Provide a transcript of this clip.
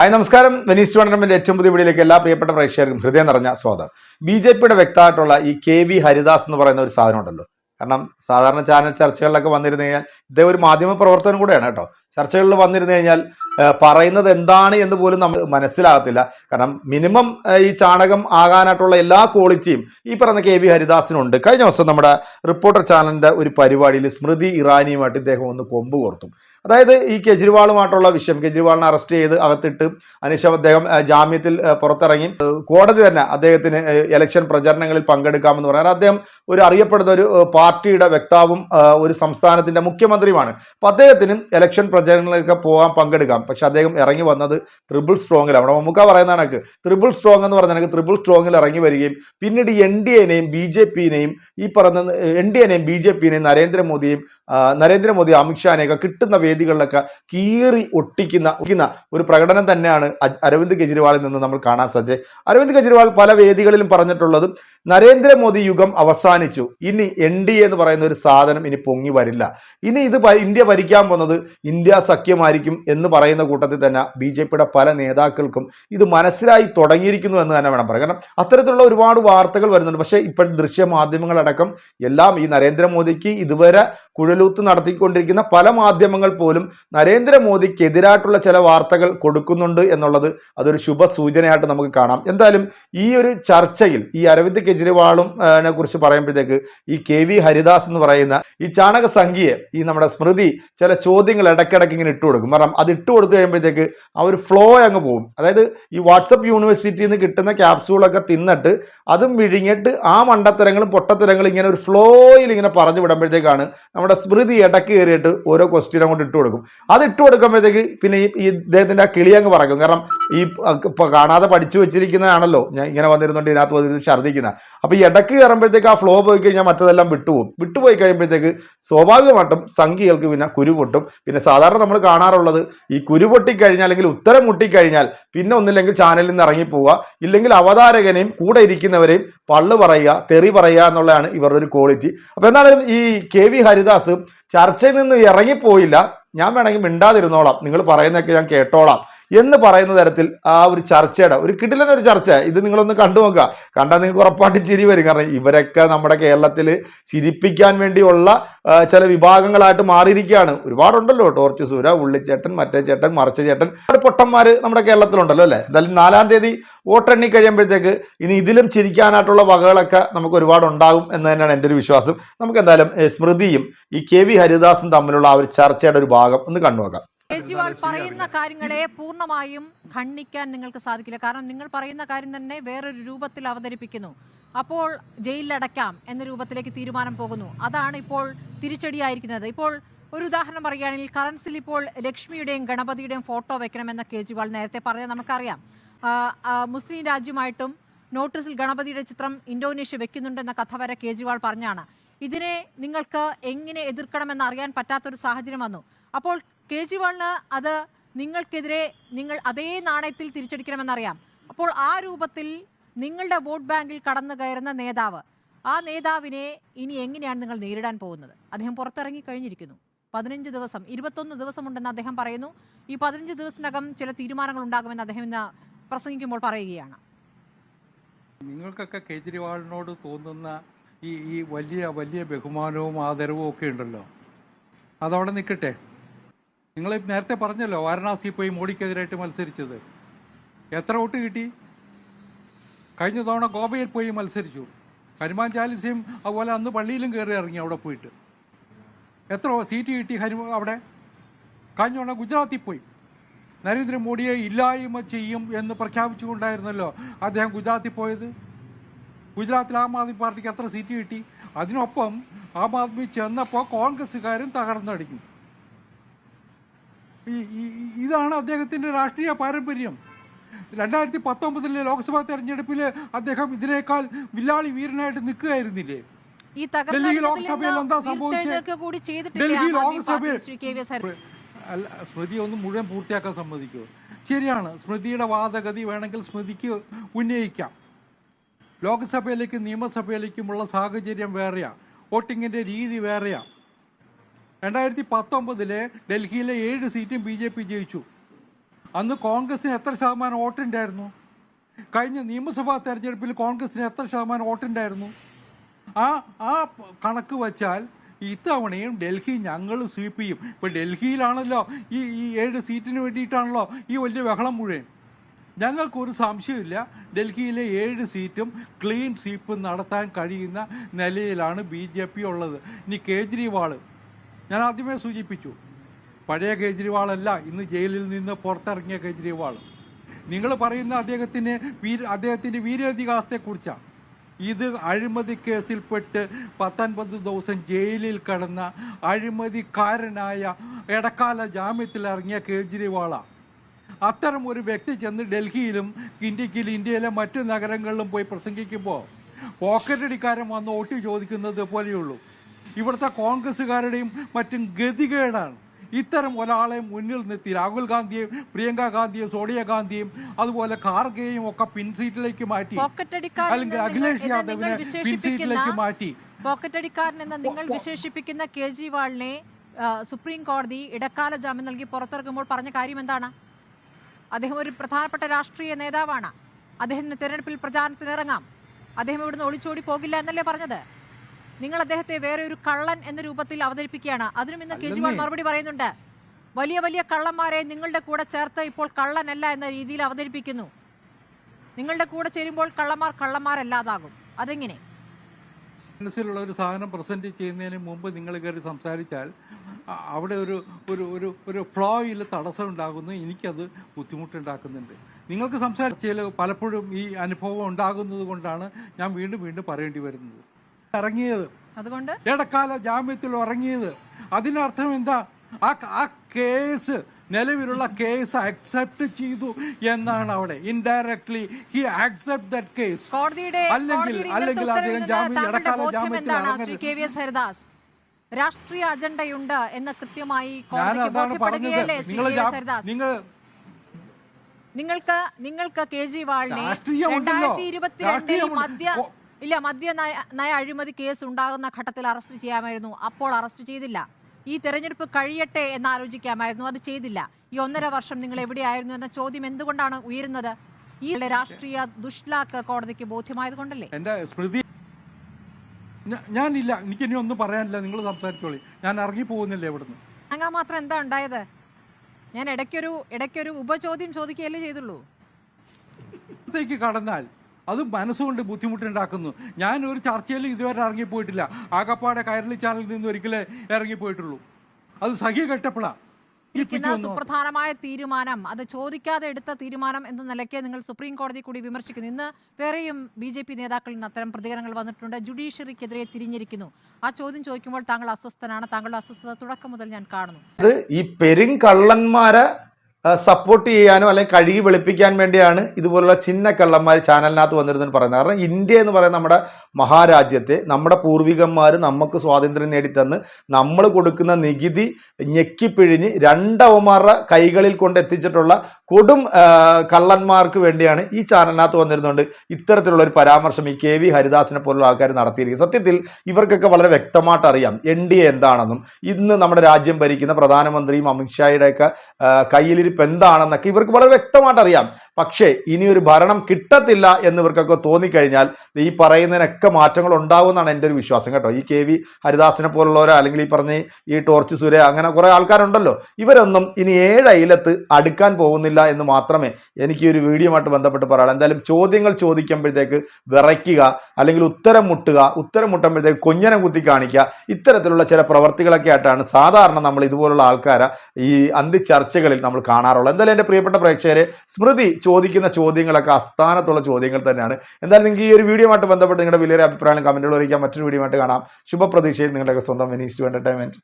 Hi നമസ്കാരം. Venice tournament ഏറ്റവും പുതിയ വീഡിയോയിലേക്ക് എല്ലാ പ്രിയപ്പെട്ട പ്രേക്ഷകർക്കും ഹൃദയം നിറഞ്ഞ സ്വാഗതം. ബി ജെ പിയുടെ വ്യക്തമായിട്ടുള്ള ഈ കെ വി ഹരിദാസ് എന്ന് പറയുന്ന ഒരു സാധനം ഉണ്ടല്ലോ. കാരണം സാധാരണ ചാനൽ ചർച്ചകളിലൊക്കെ വന്നിരുന്നു കഴിഞ്ഞാൽ ഇദ്ദേഹം ഒരു മാധ്യമ പ്രവർത്തനം കൂടെയാണ് കേട്ടോ. ചർച്ചകളിൽ വന്നിരുന്നു കഴിഞ്ഞാൽ പറയുന്നത് എന്താണ് എന്ന് പോലും നമ്മൾ മനസ്സിലാകത്തില്ല. കാരണം മിനിമം ഈ ചാണകം ആകാനായിട്ടുള്ള എല്ലാ ക്വാളിറ്റിയും ഈ പറഞ്ഞ കെ വി ഹരിദാസിനുണ്ട്. കഴിഞ്ഞ ദിവസം നമ്മുടെ റിപ്പോർട്ടർ ചാനലിന്റെ ഒരു പരിപാടിയിൽ സ്മൃതി ഇറാനിയുമായിട്ട് ഇദ്ദേഹം ഒന്ന് കൊമ്പ് കോർത്തു. അതായത് ഈ കെജ്രിവാളുമായിട്ടുള്ള വിഷയം കെജ്രിവാളിനെ അറസ്റ്റ് ചെയ്ത് അകത്തിട്ട് അതിനുശേഷം അദ്ദേഹം ജാമ്യത്തിൽ പുറത്തിറങ്ങി. കോടതി തന്നെ അദ്ദേഹത്തിന് ഇലക്ഷൻ പ്രചരണങ്ങളിൽ പങ്കെടുക്കാമെന്ന് പറയാറ് അദ്ദേഹം ഒരു അറിയപ്പെടുന്ന ഒരു പാർട്ടിയുടെ വ്യക്താവും ഒരു സംസ്ഥാനത്തിന്റെ മുഖ്യമന്ത്രിയുമാണ്. അപ്പം അദ്ദേഹത്തിന് ഇലക്ഷൻ പ്രചരണങ്ങളിലൊക്കെ പോകാൻ പങ്കെടുക്കാം. പക്ഷെ അദ്ദേഹം ഇറങ്ങി വന്നത് ത്രിബിൾ സ്ട്രോങ്ങിലാണ് നമ്മുടെ മമ്മൂക്ക പറയുന്ന കണക്ക് ത്രിബിൾ സ്ട്രോങ് എന്ന് പറഞ്ഞ കണക്ക് ത്രിബിൾ സ്ട്രോങ്ങിൽ ഇറങ്ങി വരികയും പിന്നീട് എൻ ഡി എനെയും ബി ജെ പിനെയും ഈ പറഞ്ഞ എൻ ഡി എനെയും ബി ജെ പിനെയും നരേന്ദ്രമോദിയും ആ, നരേന്ദ്രമോദി അമിത്ഷാനെയൊക്കെ കിട്ടുന്ന വേദികളിലൊക്കെ കീറി ഒട്ടിക്കുന്ന ഒട്ടിക്കുന്ന ഒരു പ്രകടനം തന്നെയാണ് അരവിന്ദ് കെജ്രിവാളിൽ നിന്ന് നമ്മൾ കാണാൻ സാധിച്ചത്. അരവിന്ദ് കെജ്രിവാൾ പല വേദികളിലും പറഞ്ഞിട്ടുള്ളത് നരേന്ദ്രമോദി യുഗം അവസാനിച്ചു. ഇനി എൻ ഡി എന്ന് പറയുന്ന ഒരു സാധനം ഇനി പൊങ്ങി വരില്ല. ഇനി ഇത് ഇന്ത്യ ഭരിക്കാൻ പോകുന്നത് ഇന്ത്യ സഖ്യമായിരിക്കും എന്ന് പറയുന്ന കൂട്ടത്തിൽ തന്നെ ബി ജെ പിയുടെ പല നേതാക്കൾക്കും ഇത് മനസ്സിലായി തുടങ്ങിയിരിക്കുന്നു എന്ന് തന്നെ വേണം പറയാം. കാരണം അത്തരത്തിലുള്ള ഒരുപാട് വാർത്തകൾ വരുന്നുണ്ട്. പക്ഷേ ഇപ്പോഴും ദൃശ്യ മാധ്യമങ്ങളടക്കം എല്ലാം ഈ നരേന്ദ്രമോദിക്ക് ഇതുവരെ കുഴലൂത്ത് നടത്തിക്കൊണ്ടിരിക്കുന്ന പല മാധ്യമങ്ങൾ പോലും നരേന്ദ്രമോദിക്കെതിരായിട്ടുള്ള ചില വാർത്തകൾ കൊടുക്കുന്നുണ്ട് എന്നുള്ളത് അതൊരു ശുഭ സൂചനയായിട്ട് നമുക്ക് കാണാം. എന്തായാലും ഈ ഒരു ചർച്ചയിൽ ഈ അരവിന്ദ് കെജ്രിവാളും കുറിച്ച് പറയുമ്പോഴത്തേക്ക് ഈ കെ വി ഹരിദാസ് എന്ന് പറയുന്ന ഈ ചാണക സംഖ്യയെ ഈ നമ്മുടെ സ്മൃതി ചില ചോദ്യങ്ങൾ ഇടയ്ക്കിടയ്ക്ക് ഇങ്ങനെ ഇട്ട് കൊടുക്കും. കാരണം അത് ഇട്ട് കൊടുത്തു കഴിയുമ്പോഴത്തേക്ക് ആ ഒരു ഫ്ലോ അങ്ങ് പോകും. അതായത് ഈ വാട്സപ്പ് യൂണിവേഴ്സിറ്റിയിൽ നിന്ന് കിട്ടുന്ന ക്യാപ്സൂളൊക്കെ തിന്നിട്ട് അതും വിഴുങ്ങിയിട്ട് ആ മണ്ടത്തരങ്ങളും പൊട്ടത്തരങ്ങളും ഇങ്ങനെ ഒരു ഫ്ലോയിൽ ഇങ്ങനെ പറഞ്ഞു വിടുമ്പോഴത്തേക്കാണ് നമ്മുടെ സ്മൃതി ഇടയ്ക്ക് കയറിയിട്ട് ഓരോ ക്വസ്റ്റ്യൻ അങ്ങോട്ട് ഇട്ട് കൊടുക്കും. അത് ഇട്ട് കൊടുക്കുമ്പോഴത്തേക്ക് പിന്നെ ഈ ഇദ്ദേഹത്തിന്റെ ആ കിളിയങ്ങ് പറക്കും. കാരണം ഈ കാണാതെ പഠിച്ചു വെച്ചിരിക്കുന്നതാണല്ലോ. ഞാൻ ഇങ്ങനെ വന്നിരുന്നുണ്ട് ഇതിനകത്ത് വന്നിരുന്ന് ഛർദ്ദിക്കുന്ന. അപ്പൊ ഈ ഇടയ്ക്ക് കയറുമ്പോഴത്തേക്ക് ആ ഫ്ലോ പോയി കഴിഞ്ഞാൽ മറ്റതെല്ലാം വിട്ടുപോകും. വിട്ടുപോയി കഴിയുമ്പോഴത്തേക്ക് സ്വാഭാവികമായിട്ടും സംഖ്യകൾക്ക് പിന്നെ കുരു പൊട്ടും. പിന്നെ സാധാരണ നമ്മൾ കാണാറുള്ളത് ഈ കുരു പൊട്ടിക്കഴിഞ്ഞാൽ അല്ലെങ്കിൽ ഉത്തരം മുട്ടിക്കഴിഞ്ഞാൽ പിന്നെ ഒന്നില്ലെങ്കിൽ ചാനലിൽ നിന്ന് ഇറങ്ങിപ്പോവുക. ഇല്ലെങ്കിൽ അവതാരകനെയും കൂടെ ഇരിക്കുന്നവരെയും പള്ളു പറയുക തെറി പറയുക എന്നുള്ളതാണ് ഇവരുടെ ഒരു ക്വാളിറ്റി അപ്പൊ എന്നാലും ഈ കെ വി ഹരിദാസ് ചർച്ചയിൽ നിന്ന് ഇറങ്ങിപ്പോയില്ല. ഞാൻ വേണമെങ്കിൽ മിണ്ടാതിരുന്നോളാം. നിങ്ങൾ പറയുന്നതൊക്കെ ഞാൻ കേട്ടോളാം. എന്ന് പറയുന്ന തരത്തിൽ ആ ഒരു ചർച്ചയുടെ ഒരു കിടിലൻ ഒരു ചർച്ച. ഇത് നിങ്ങളൊന്ന് കണ്ടു നോക്കുക. കണ്ടാൽ നിങ്ങൾക്ക് ഉറപ്പായിട്ട് ചിരി വരും. കാരണം ഇവരൊക്കെ നമ്മുടെ കേരളത്തിൽ ചിരിപ്പിക്കാൻ വേണ്ടിയുള്ള ചില വിഭാഗങ്ങളായിട്ട് മാറിയിരിക്കുകയാണ്. ഒരുപാടുണ്ടല്ലോ. ടോർച്ച് സൂര ഉള്ളിച്ചേട്ടൻ മറ്റേ ചേട്ടൻ മറച്ച ചേട്ടൻ. ഒരുപാട് പൊട്ടന്മാര് നമ്മുടെ കേരളത്തിലുണ്ടല്ലോ അല്ലേ? എന്തായാലും നാലാം തീയതി വോട്ടെണ്ണി കഴിയുമ്പോഴത്തേക്ക് ഇനി ഇതിലും ചിരിക്കാനായിട്ടുള്ള വകകളൊക്കെ നമുക്ക് ഒരുപാട് ഉണ്ടാകും എന്ന് തന്നെയാണ് എന്റെ ഒരു വിശ്വാസം. നമുക്ക് എന്തായാലും സ്മൃതിയും ഈ കെ വി ഹരിദാസും തമ്മിലുള്ള ആ ഒരു ചർച്ചയുടെ ഒരു ഭാഗം ഒന്ന് കണ്ടു നോക്കാം. കേജ്രിവാൾ പറയുന്ന കാര്യങ്ങളെ പൂർണമായും ഖണ്ഡിക്കാൻ നിങ്ങൾക്ക് സാധിക്കില്ല. കാരണം നിങ്ങൾ പറയുന്ന കാര്യം തന്നെ വേറൊരു രൂപത്തിൽ അവതരിപ്പിക്കുന്നു. അപ്പോൾ ജയിലിലടയ്ക്കാം എന്ന രൂപത്തിലേക്ക് തീരുമാനം പോകുന്നു. അതാണ് ഇപ്പോൾ തിരിച്ചടിയായിരിക്കുന്നത്. ഇപ്പോൾ ഒരു ഉദാഹരണം പറയുകയാണെങ്കിൽ കറൻസിൽ ഇപ്പോൾ ലക്ഷ്മിയുടെയും ഗണപതിയുടെയും ഫോട്ടോ വെക്കണമെന്ന കേജ്രിവാൾ നേരത്തെ പറഞ്ഞത് നമുക്കറിയാം. മുസ്ലിം രാജ്യമായിട്ടും നോട്ടീസിൽ ഗണപതിയുടെ ചിത്രം ഇന്തോനേഷ്യ വെക്കുന്നുണ്ടെന്ന കഥ വരെ കേജ്രിവാൾ പറഞ്ഞാണ്. ഇതിനെ നിങ്ങൾക്ക് എങ്ങനെ എതിർക്കണമെന്ന് അറിയാൻ പറ്റാത്തൊരു സാഹചര്യം വന്നു. അപ്പോൾ കേജ്രിവാളിന് അത് നിങ്ങൾക്കെതിരെ നിങ്ങൾ അതേ നാണയത്തിൽ തിരിച്ചടിക്കണമെന്നറിയാം. അപ്പോൾ ആ രൂപത്തിൽ നിങ്ങളുടെ വോട്ട് ബാങ്കിൽ കടന്നു കയറുന്ന നേതാവ് ആ നേതാവിനെ ഇനി എങ്ങനെയാണ് നിങ്ങൾ നേരിടാൻ പോകുന്നത്? അദ്ദേഹം പുറത്തിറങ്ങി കഴിഞ്ഞിരിക്കുന്നു. പതിനഞ്ച് ദിവസം ഇരുപത്തൊന്ന് ദിവസമുണ്ടെന്ന് അദ്ദേഹം പറയുന്നു. ഈ പതിനഞ്ച് ദിവസത്തിനകം ചില തീരുമാനങ്ങൾ ഉണ്ടാകുമെന്ന് അദ്ദേഹം ഇന്ന് പ്രസംഗിക്കുമ്പോൾ പറയുകയാണ്. നിങ്ങൾക്കൊക്കെ കേജ്രിവാളിനോട് തോന്നുന്ന ഈ ഈ വലിയ വലിയ ബഹുമാനവും ആദരവും ഒക്കെ ഉണ്ടല്ലോ. അതവിടെ നിൽക്കട്ടെ. നിങ്ങൾ നേരത്തെ പറഞ്ഞല്ലോ വാരണാസി പോയി മോഡിക്കെതിരായിട്ട് മത്സരിച്ചത്. എത്ര വോട്ട് കിട്ടി? കഴിഞ്ഞ തവണ ഗോവയിൽ പോയി മത്സരിച്ചു. ഹനുമാൻ ചാലിസയും അതുപോലെ അന്ന് പള്ളിയിലും കയറി ഇറങ്ങി അവിടെ പോയിട്ട്. എത്ര സീറ്റ് കിട്ടി ഹനുമ അവിടെ? തവണ ഗുജറാത്തിൽ പോയി. നരേന്ദ്രമോദിയെ ഇല്ലായ്മ ചെയ്യും എന്ന് പ്രഖ്യാപിച്ചുകൊണ്ടായിരുന്നല്ലോ അദ്ദേഹം ഗുജറാത്തിൽ പോയത്. ഗുജറാത്തിൽ ആം ആദ്മി പാർട്ടിക്ക് എത്ര സീറ്റ് കിട്ടി? അതിനൊപ്പം ആം ആദ്മി ചെന്നപ്പോൾ കോൺഗ്രസ്സുകാരും തകർന്നടിക്കും ഇതാണ് അദ്ദേഹത്തിന്റെ രാഷ്ട്രീയ പാരമ്പര്യം. രണ്ടായിരത്തി പത്തൊമ്പതിലെ ലോക്സഭാ തെരഞ്ഞെടുപ്പിൽ അദ്ദേഹം ഇതിനേക്കാൾ വില്ലാളി വീരനായിട്ട് നിൽക്കുകയായിരുന്നില്ലേ? ഈ ഡൽഹി ലോക്സഭയിൽ എന്താ സംഭവിച്ചത്? ഡൽഹി ലോക്സഭയിൽ അല്ല സ്മൃതി ഒന്ന് മുഴുവൻ പൂർത്തിയാക്കാൻ സമ്മതിക്കൂ. ശരിയാണ് സ്മൃതിയുടെ വാദഗതി വേണമെങ്കിൽ സ്മൃതിക്ക് ഉന്നയിക്കാം. ലോക്സഭയിലേക്കും നിയമസഭയിലേക്കുമുള്ള സാഹചര്യം വേറെയാ. വോട്ടിങ്ങിന്റെ രീതി വേറെയാ. രണ്ടായിരത്തി പത്തൊമ്പതിലെ ഡൽഹിയിലെ ഏഴ് സീറ്റും ബി ജെ പി ജയിച്ചു. അന്ന് കോൺഗ്രസിന് എത്ര ശതമാനം വോട്ടുണ്ടായിരുന്നു? കഴിഞ്ഞ നിയമസഭാ തെരഞ്ഞെടുപ്പിൽ കോൺഗ്രസിന് എത്ര ശതമാനം വോട്ടുണ്ടായിരുന്നു? ആ ആ കണക്ക് വച്ചാൽ ഇത്തവണയും ഡൽഹി ഞങ്ങൾ സ്വീപ്പ് ചെയ്യും. ഇപ്പൊ ഡൽഹിയിലാണല്ലോ ഈ ഈ ഏഴ് സീറ്റിന് വേണ്ടിയിട്ടാണല്ലോ ഈ വലിയ ബഹളം മുഴുവൻ. ഞങ്ങൾക്കൊരു സംശയമില്ല ഡൽഹിയിലെ ഏഴ് സീറ്റും ക്ലീൻ സ്വീപ്പ് നടത്താൻ കഴിയുന്ന നിലയിലാണ് ബി ജെ പി ഉള്ളത്. ഇനി കേജ്രിവാൾ ഞാൻ ആദ്യമേ സൂചിപ്പിച്ചു പഴയ കേജ്രിവാളല്ല ഇന്ന് ജയിലിൽ നിന്ന് പുറത്തിറങ്ങിയ കേജ്രിവാൾ. നിങ്ങൾ പറയുന്ന അദ്ദേഹത്തിന് വീര അദ്ദേഹത്തിന്റെ വീരേതിഹാസത്തെക്കുറിച്ചാണ്. ഇത് അഴിമതി കേസിൽപ്പെട്ട് പത്തൊൻപത് ദിവസം ജയിലിൽ കിടന്ന അഴിമതിക്കാരനായ ഇടക്കാല ജാമ്യത്തിൽ ഇറങ്ങിയ കേജ്രിവാളാണ് അത്തരം ഒരു വ്യക്തി ചെന്ന് ഡൽഹിയിലും ഇന്ത്യക്കിൽ ഇന്ത്യയിലെ മറ്റു നഗരങ്ങളിലും പോയി പ്രസംഗിക്കുമ്പോൾ പോക്കറ്റടിക്കാരൻ വന്ന് ഓട്ടി ചോദിക്കുന്നത് പോലെയുള്ളൂ. ഇവിടുത്തെ കോൺഗ്രസ്സുകാരുടെയും മറ്റും ഗതികേടാണ്. ഇത്തരം ഒരാളെ മുന്നിൽ നിർത്തി രാഹുൽ ഗാന്ധിയെയും പ്രിയങ്ക ഗാന്ധിയും സോണിയാഗാന്ധിയും അതുപോലെ ഖാർഗെയും ഒക്കെ പിൻസീറ്റിലേക്ക് മാറ്റി. അല്ലെങ്കിൽ നിങ്ങൾ- അഖിലേഷ് യാദവിനെ വിശേഷിപ്പിക്കുന്ന പിൻസീറ്റിലേക്ക് മാറ്റി പോക്കറ്റടിക്കാരൻ എന്ന് നിങ്ങൾ വിശേഷിപ്പിക്കുന്ന കേജ്രിവാളിനെ സുപ്രീം കോടതി ഇടക്കാല ജാമ്യം നൽകി പുറത്തിറക്കുമ്പോൾ പറഞ്ഞ കാര്യം എന്താണ്? അദ്ദേഹം ഒരു പ്രധാനപ്പെട്ട രാഷ്ട്രീയ നേതാവാണ്. അദ്ദേഹത്തിന് തെരഞ്ഞെടുപ്പിൽ പ്രചാരണത്തിനിറങ്ങാം. അദ്ദേഹം ഇവിടുന്ന് ഒളിച്ചോടി പോകില്ല എന്നല്ലേ പറഞ്ഞത്? നിങ്ങൾ അദ്ദേഹത്തെ വേറെ ഒരു കള്ളൻ എന്ന രൂപത്തിൽ അവതരിപ്പിക്കുകയാണ്. അതിനും ഇന്ന് കേജ്രിവാൾ മറുപടി പറയുന്നുണ്ട്. വലിയ വലിയ കള്ളന്മാരെ നിങ്ങളുടെ കൂടെ ചേർത്ത് ഇപ്പോൾ കള്ളനല്ല എന്ന രീതിയിൽ അവതരിപ്പിക്കുന്നു. നിങ്ങളുടെ കൂടെ ചേരുമ്പോൾ കള്ളന്മാർ കള്ളന്മാരല്ലാതാകും. അതെങ്ങനെ? മനസ്സിലുള്ള ഒരു സാധനം പ്രസന്റ് ചെയ്യുന്നതിന് മുമ്പ് നിങ്ങൾ കയറി സംസാരിച്ചാൽ അവിടെ ഒരു ഒരു ഒരു ഒരു ഫ്ലോയിൽ തടസ്സം ഉണ്ടാകുന്നു. എനിക്കത് ബുദ്ധിമുട്ടുണ്ടാക്കുന്നുണ്ട്. നിങ്ങൾക്ക് സംസാരിച്ചതിൽ പലപ്പോഴും ഈ അനുഭവം ഉണ്ടാകുന്നത് കൊണ്ടാണ് ഞാൻ വീണ്ടും വീണ്ടും പറയേണ്ടി വരുന്നത്. ഇറങ്ങിയത്. അതുകൊണ്ട്? ഇടക്കാല ജാമ്യത്തിൽ ഇറങ്ങിയത്. അതിനർത്ഥം എന്താ? ആ ആ കേസ് നിലവിലുള്ള കേസ് അക്സെപ്റ്റ് ചെയ്തു എന്നാണ് അവിടെ. Indirectly he accept that case കോടതിയുടെ അല്ലെങ്കിൽ അല്ലെങ്കിൽ അദ്ദേഹം ജാമ്യം ഇടക്കാല ജാമ്യത്തിൽ ഇറങ്ങരുത്. രാഷ്ട്രീയ അജണ്ടയുണ്ട് എന്ന് കൃത്യമായി നിങ്ങൾ നിങ്ങൾക്ക് നിങ്ങൾക്ക് കേജ്രിവാളിനെ. രണ്ടായിരത്തി ഇരുപത്തിരണ്ടിൽ രാഷ്ട്രീയമുണ്ട്. ഇല്ല മദ്യ നയ നയ അഴിമതി കേസ് ഉണ്ടാകുന്ന ഘട്ടത്തിൽ അറസ്റ്റ് ചെയ്യാമായിരുന്നു. അപ്പോൾ അറസ്റ്റ് ചെയ്തില്ല. ഈ തെരഞ്ഞെടുപ്പ് കഴിയട്ടെ എന്ന് ആലോചിക്കാമായിരുന്നു. അത് ചെയ്തില്ല. ഈ ഒന്നര വർഷം നിങ്ങൾ എവിടെയായിരുന്നു എന്ന ചോദ്യം എന്തുകൊണ്ടാണ് ഉയരുന്നത്? ഈ രാഷ്ട്രീയ ദുഷ്ലാക്ക് കോടതിക്ക് ബോധ്യമായത് കൊണ്ടല്ലേ? എന്റെ സ്മൃതി ഞാനില്ല. എനിക്ക് ഇനി ഒന്നും പറയാനില്ല. നിങ്ങൾ സംസാരിച്ചോളി. ഞാൻ ഇറങ്ങി പോകുന്നില്ല ഇവിടുന്ന്. അങ്ങനെ മാത്രം എന്താ ഉണ്ടായത്? ഞാൻ ഇടയ്ക്കൊരു ഇടയ്ക്കൊരു ഉപചോദ്യം ചോദിക്കുകയല്ലേ ചെയ്തുള്ളൂ. കടന്നാൽ അത് മനസ്സുകൊണ്ട് ബുദ്ധിമുട്ടുണ്ടാക്കുന്നു. ഞാൻ ഒരു ചർച്ചയിൽ ഇതുവരെ ഇറങ്ങിപ്പോയിട്ടില്ല. ആകപ്പാടെ കയറലി ചാനലിൽ നിന്ന് ഒരിക്കലേ ഇറങ്ങിപ്പോയിട്ടുള്ളൂ. അത് സഖ്യ കെട്ടപ്പോഴാണ് ഇരിക്കുന്ന സുപ്രധാനമായ തീരുമാനം അത് ചോദിക്കാതെ എടുത്ത തീരുമാനം എന്ന നിലയ്ക്ക് നിങ്ങൾ സുപ്രീം കോടതി കൂടി വിമർശിക്കുന്നു. ഇന്ന് വേറെയും ബി ജെ പി നേതാക്കളിൽ നിന്ന് അത്തരം പ്രതികരണങ്ങൾ വന്നിട്ടുണ്ട്. ജുഡീഷ്യറിക്കെതിരെ തിരിഞ്ഞിരിക്കുന്നു. ആ ചോദ്യം ചോദിക്കുമ്പോൾ താങ്കൾ അസ്വസ്ഥനാണ്. താങ്കളുടെ അസ്വസ്ഥത തുടക്കം മുതൽ ഞാൻ കാണുന്നു. അത് ഈ പെരുങ്കള്ളന്മാരെ സപ്പോർട്ട് ചെയ്യാനോ അല്ലെങ്കിൽ കഴുകി വെളുപ്പിക്കാൻ വേണ്ടിയാണ് ഇതുപോലുള്ള ചിന്ന കള്ളന്മാർ ചാനലിനകത്ത് വന്നിരുന്നെന്ന് പറയുന്നത്. കാരണം ഇന്ത്യ എന്ന് പറയുന്ന നമ്മുടെ മഹാരാജ്യത്തെ നമ്മുടെ പൂർവികന്മാർ നമുക്ക് സ്വാതന്ത്ര്യം നേടിത്തന്ന് നമ്മൾ കൊടുക്കുന്ന നികുതി ഞെക്കിപ്പിഴിഞ്ഞ് രണ്ടവന്മാരുടെ കൈകളിൽ കൊണ്ടെത്തിച്ചിട്ടുള്ള കൊടും കള്ളന്മാർക്ക് വേണ്ടിയാണ് ഈ ചാനലിനകത്ത് വന്നിരുന്നുകൊണ്ട് ഇത്തരത്തിലുള്ള ഒരു പരാമർശം ഈ കെ വി ഹരിദാസിനെ പോലുള്ള ആൾക്കാർ നടത്തിയിരിക്കുന്നത്. സത്യത്തിൽ ഇവർക്കൊക്കെ വളരെ വ്യക്തമായിട്ട് അറിയാം എൻ ഡി എ എന്താണെന്നും ഇന്ന് നമ്മുടെ രാജ്യം ഭരിക്കുന്ന പ്രധാനമന്ത്രിയും അമിത്ഷായുടെയൊക്കെ ആ, കയ്യിലിരിപ്പ് എന്താണെന്നൊക്കെ ഇവർക്ക് വളരെ വ്യക്തമായിട്ട് അറിയാം. പക്ഷേ ഇനി ഒരു ഭരണം കിട്ടത്തില്ല എന്ന് ഇവർക്കൊക്കെ തോന്നിക്കഴിഞ്ഞാൽ ഈ പറയുന്നതിനൊക്കെ മാറ്റങ്ങൾ ഉണ്ടാകുമെന്നാണ് എന്റെ ഒരു വിശ്വാസം കേട്ടോ. ഈ കെ വി ഹരിദാസിനെ പോലുള്ളവരോ അല്ലെങ്കിൽ ഈ പറഞ്ഞ ഈ ടോർച്ച് സുര അങ്ങനെ കുറേ ആൾക്കാരുണ്ടല്ലോ. ഇവരൊന്നും ഇനി ഏഴ് അയിലത്ത് അടുക്കാൻ പോകുന്നില്ല എന്ന് മാത്രമേ എനിക്ക് ഒരു വീഡിയോമായിട്ട് ബന്ധപ്പെട്ട് പറയാം എന്തായാലും ചോദ്യങ്ങൾ ചോദിക്കുമ്പോഴത്തേക്ക് വിറയ്ക്കുക അല്ലെങ്കിൽ ഉത്തരം മുട്ടുക ഉത്തരം മുട്ടുമ്പോഴത്തേക്ക് കൊഞ്ഞനെ കുത്തി കാണിക്കുക ഇത്തരത്തിലുള്ള ചില പ്രവർത്തികളൊക്കെ ആയിട്ടാണ് സാധാരണ നമ്മൾ ഇതുപോലുള്ള ആൾക്കാരെ ഈ അന്തി ചർച്ചകളിൽ നമ്മൾ കാണാറുള്ളത് എന്തായാലും എന്റെ പ്രിയപ്പെട്ട പ്രേക്ഷകരെ സ്മൃതി ചോദിക്കുന്ന ചോദ്യങ്ങളൊക്കെ അസ്ഥാനത്തുള്ള ചോദ്യങ്ങൾ തന്നെയാണ്. എന്തായാലും നിങ്ങൾക്ക് ഈ ഒരു വീഡിയോയുമായിട്ട് ബന്ധപ്പെട്ട് നിങ്ങളുടെ വലിയൊരു അഭിപ്രായം കമന്റുകൾ അറിയിക്കാം മറ്റൊരു വീഡിയോ ആയിട്ട് കാണാം. ശുഭപ്രതീക്ഷയിൽ നിങ്ങളുടെയൊക്കെ സ്വന്തം വെനീസ് ടു എന്റർടൈൻമെന്റ്